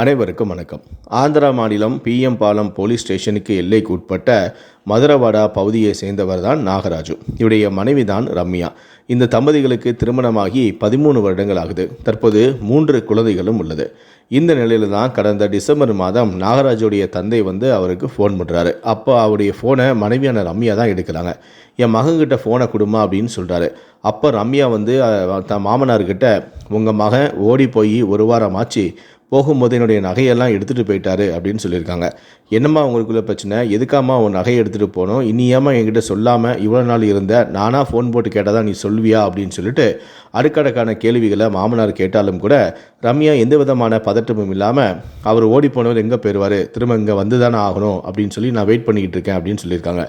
அனைவருக்கும் வணக்கம். ஆந்திரா மாநிலம் பிஎம் பாலம் போலீஸ் ஸ்டேஷனுக்கு எல்லைக்கு உட்பட்ட மதுரவாடா பகுதியை சேர்ந்தவர் தான் நாகராஜு. இவருடைய மனைவி தான் ரம்யா. இந்த தம்பதிகளுக்கு திருமணமாகி பதிமூணு வருடங்கள் ஆகுது. தற்போது மூன்று குழந்தைகளும் உள்ளது. இந்த நிலையில தான் கடந்த டிசம்பர் மாதம் நாகராஜுடைய தந்தை வந்து அவருக்கு ஃபோன் பண்ணுறாரு அப்போ அவருடைய ஃபோனை மனைவியான ரம்யா தான் எடுக்கிறாங்க. என் மகன்கிட்ட ஃபோனை கொடுமா அப்படின்னு சொல்கிறாரு அப்போ ரம்யா வந்து த தன் மாமனார்கிட்ட உங்கள் மகன் ஓடி போய் ஒரு வாரம் ஆச்சு. போகும்போது என்னுடைய நகையெல்லாம் எடுத்துகிட்டு போயிட்டாரு அப்படின்னு சொல்லியிருக்காங்க. என்னம்மா உங்களுக்குள்ள பிரச்சனை? எதுக்காம்மா உன் நகையை எடுத்துகிட்டு போனோம்? இனியாமல் என்கிட்ட சொல்லாமல் இவ்வளோ நாள் இருந்த நானாக ஃபோன் போட்டு கேட்டால் தான் நீ சொல்வியா அப்படின்னு சொல்லிட்டு அடுக்கடுக்கான கேள்விகளை மாமனார் கேட்டாலும் கூட ரம்யா எந்த விதமான பதட்டமும் இல்லாமல் அவர் ஓடி போனவர் எங்கே போயிடுவார் திரும்ப இங்கே வந்து தானே ஆகணும் அப்படின்னு சொல்லி நான் வெயிட் பண்ணிக்கிட்டு இருக்கேன் அப்படின்னு சொல்லியிருக்காங்க.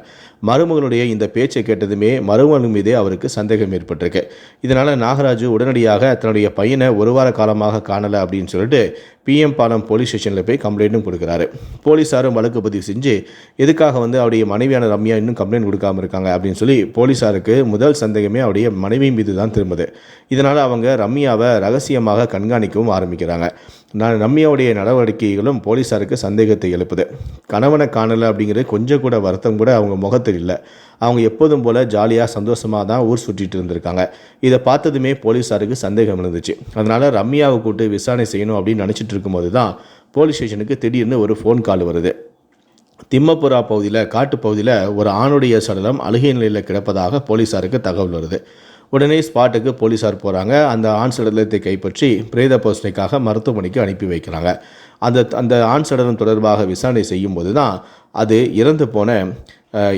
மருமகனுடைய இந்த பேச்சை கேட்டதுமே மருமகன் மீதே அவருக்கு சந்தேகம் ஏற்பட்டிருக்கு. இதனால் நாகராஜு உடனடியாக தன்னுடைய பையனை ஒரு வார காலமாக காணலை அப்படின்னு சொல்லிட்டு பிஎம் பாலம் போலீஸ் ஸ்டேஷனில் போய் கம்ப்ளைண்ட்டும் கொடுக்குறாரு. போலீஸாரும் வழக்கு பதிவு செஞ்சு எதுக்காக வந்து அவருடைய மனைவியான ரம்யா இன்னும் கம்ப்ளைண்ட் கொடுக்காம இருக்காங்க அப்படின்னு சொல்லி போலீஸாருக்கு முதல் சந்தேகமே அவருடைய மனைவி மீது தான் திரும்புது. இதனால் அவங்க ரம்யாவை ரகசியமாக கண்காணிக்கவும் ஆரம்பிக்கிறாங்க. நான் ரம்யாவுடைய நடவடிக்கைகளும் போலீஸாருக்கு சந்தேகத்தை எழுப்புது. கணவனை காணலை அப்படிங்கிறது கொஞ்சம் கூட வருத்தம் கூட அவங்க முகத்தில் இல்லை. அவங்க எப்போதும் போல் ஜாலியாக சந்தோஷமாக தான் ஊர் சுற்றிட்டு இருந்திருக்காங்க. இதை பார்த்ததுமே போலீஸாருக்கு சந்தேகம் இருந்துச்சு அதனால் ரம்யாவை கூட்டு விசாரணை செய்யணும் அப்படின்னு நினச்சிட்டு இருக்கும்போது தான் போலீஸ் ஸ்டேஷனுக்கு திடீர்னு ஒரு ஃபோன் கால் வருது. திம்மபுரா பகுதியில் காட்டு பகுதியில் ஒரு ஆணுடைய சடலம் அழுகை நிலையில் கிடப்பதாக போலீஸாருக்கு தகவல் வருது. உடனே ஸ்பாட்டுக்கு போலீஸார் போகிறாங்க அந்த ஆண் சடலத்தை கைப்பற்றி பிரேத பரிசோதனைக்காக மருத்துவமனைக்கு அனுப்பி வைக்கிறாங்க. அந்த அந்த ஆண் சடலம் தொடர்பாக விசாரணை செய்யும்போது தான் அது இறந்து போன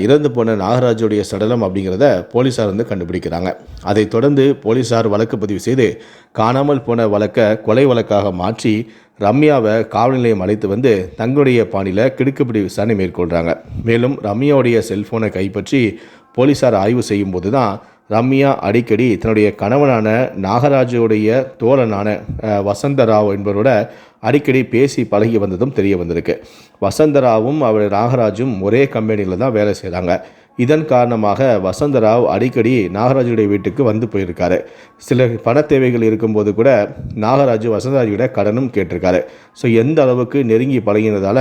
இறந்து போன நாகராஜுடைய சடலம் அப்படிங்கிறத போலீஸார் வந்து கண்டுபிடிக்கிறாங்க. அதைத் தொடர்ந்து போலீஸார் வழக்கு பதிவு செய்து காணாமல் போன வழக்கை கொலை வழக்காக மாற்றி ரம்யாவை காவல் நிலையம் அழைத்து வந்து தங்களுடைய பாணியில் கிடுக்குப்பிடி விசாரணை மேற்கொள்கிறாங்க மேலும் ரம்யாவுடைய செல்ஃபோனை கைப்பற்றி போலீஸார் ஆய்வு செய்யும்போது தான் ரம்யா அடிக்கடி தன்னுடைய கணவனான நாகராஜுடைய தோழனான வசந்தராவ் என்பவரோட அடிக்கடி பேசி பழகி வந்ததும் தெரிய வந்திருக்கு. வசந்தராவும் அவர் நாகராஜும் ஒரே கம்பெனியில் தான் வேலை செய்கிறாங்க இதன் காரணமாக வசந்தராவ் அடிக்கடி நாகராஜுடைய வீட்டுக்கு வந்து போயிருக்காரு. சில பண தேவைகள் இருக்கும்போது கூட நாகராஜு வசந்தராஜுடைய கடனும் கேட்டிருக்காரு. ஸோ எந்த அளவுக்கு நெருங்கி பழகினதால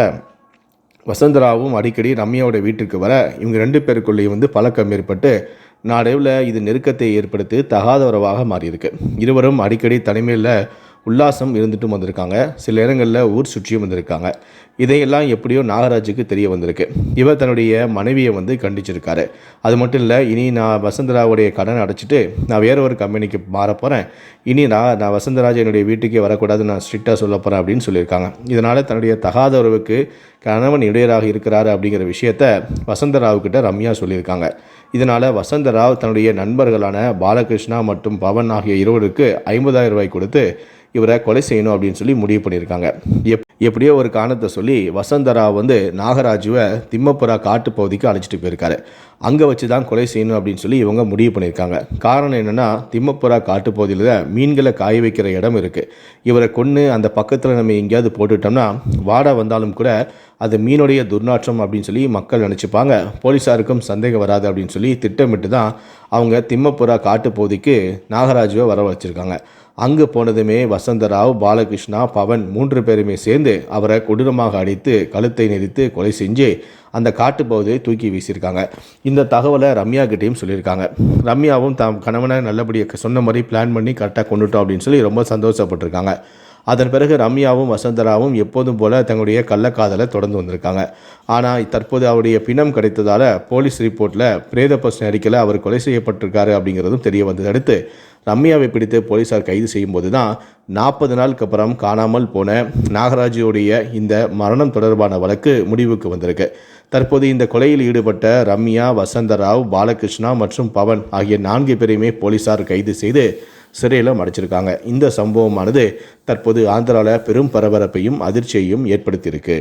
வசந்தராவும் அடிக்கடி ரம்யாவோட வீட்டுக்கு வர இவங்க ரெண்டு பேருக்குள்ளேயும் வந்து பழக்கம் ஏற்பட்டு நாளடைவில் இது நெருக்கத்தை ஏற்படுத்தி தகாத உறவாக மாறியிருக்கு. இருவரும் அடிக்கடி தனிமையில் உல்லாசம் இருந்துட்டும் வந்திருக்காங்க. சில நேரங்களில் ஊர் சுற்றியும் வந்திருக்காங்க. இதையெல்லாம் எப்படியோ நாகராஜுக்கு தெரிய வந்திருக்கு. இவர் தன்னுடைய மனைவியை வந்து கண்டிச்சிருக்காரு. அது மட்டும் இல்லை இனி நான் வசந்தராவுடைய கடன் அடைச்சிட்டு நான் வேற ஒரு கம்பெனிக்கு மாற போகிறேன் இனி நான் நான் வசந்தராஜ் என்னுடைய வீட்டுக்கே வரக்கூடாது நான் ஸ்ட்ரிக்டாக சொல்ல போகிறேன் அப்படின்னு சொல்லியிருக்காங்க. இதனால் தன்னுடைய தகாத உறவுக்கு கணவன் இடையராக இருக்கிறாரு அப்படிங்கிற விஷயத்த வசந்தராவுக்கிட்ட ரம்யா சொல்லியிருக்காங்க. இதனால் வசந்தராவ் தன்னுடைய நண்பர்களான பாலகிருஷ்ணா மற்றும் பவன் ஆகிய இருவருக்கு ஐம்பதாயிரம் ரூபாய் கொடுத்து இவரை கொலை செய்யணும் அப்படின்னு சொல்லி முடிவு பண்ணியிருக்காங்க. எப் எப்படியோ ஒரு காரணத்தை சொல்லி வசந்தரா வந்து நாகராஜுவை திம்மப்புறா காட்டு பகுதிக்கு அழைச்சிட்டு போயிருக்காரு. அங்கே வச்சு தான் கொலை செய்யணும் அப்படின்னு சொல்லி இவங்க முடிவு பண்ணியிருக்காங்க. காரணம் என்னென்னா திம்மப்புறா காட்டு பகுதியில் மீன்களை காய வைக்கிற இடம் இருக்குது இவரை கொன்று அந்த பக்கத்தில் நம்ம எங்கேயாவது போட்டுட்டோம்னா வாடை வந்தாலும் கூட அது மீனுடைய துர்நாற்றம் அப்படின்னு சொல்லி மக்கள் நினச்சிப்பாங்க. போலீஸாருக்கும் சந்தேகம் வராது அப்படின்னு சொல்லி திட்டமிட்டு தான் அவங்க திம்மப்புறா காட்டு பகுதிக்கு நாகராஜுவை வர வச்சுருக்காங்க அங்கே போனதுமே வசந்தராவ் பாலகிருஷ்ணா பவன் மூன்று பேருமே சேர்ந்து அவரை கொடூரமாக அடித்து கழுத்தை நெரித்து கொலை செஞ்சு அந்த காட்டுப்பகுதியை தூக்கி வீசியிருக்காங்க. இந்த தகவலை ரம்யா கிட்டேயும் சொல்லியிருக்காங்க. ரம்யாவும் தாம் கணவனை நல்லபடியாக சொன்ன மாதிரி பிளான் பண்ணி கரெக்டாக கொண்டுட்டோம் அப்படின்னு சொல்லி ரொம்ப சந்தோஷப்பட்டிருக்காங்க. அதன் பிறகு ரம்யாவும் வசந்தராவும் எப்போதும் போல தங்களுடைய கள்ளக்காதலை தொடர்ந்து வந்திருக்காங்க. ஆனால் தற்போது அவருடைய பிணம் கிடைத்ததால் போலீஸ் ரிப்போர்ட்டில் பிரேத பரிசோதனை அறிக்கையில் அவர் கொலை செய்யப்பட்டிருக்காரு அப்படிங்கிறதும் தெரிய வந்தது அடுத்து ரம்யாவை பிடித்து போலீசார் கைது செய்யும்போது தான் நாற்பது நாளுக்கு அப்புறம் காணாமல் போன நாகராஜுடைய இந்த மரணம் தொடர்பான வழக்கு முடிவுக்கு வந்திருக்கு. தற்போது இந்த கொலையில் ஈடுபட்ட ரம்யா வசந்தராவ் பாலகிருஷ்ணா மற்றும் பவன் ஆகிய நான்கு பேரையுமே போலீசார் கைது செய்து சிறையில் மடைச்சிருக்காங்க. இந்த சம்பவமானது தற்போது ஆந்திராவில் பெரும் பரபரப்பையும் அதிர்ச்சியையும் ஏற்படுத்தியிருக்கு.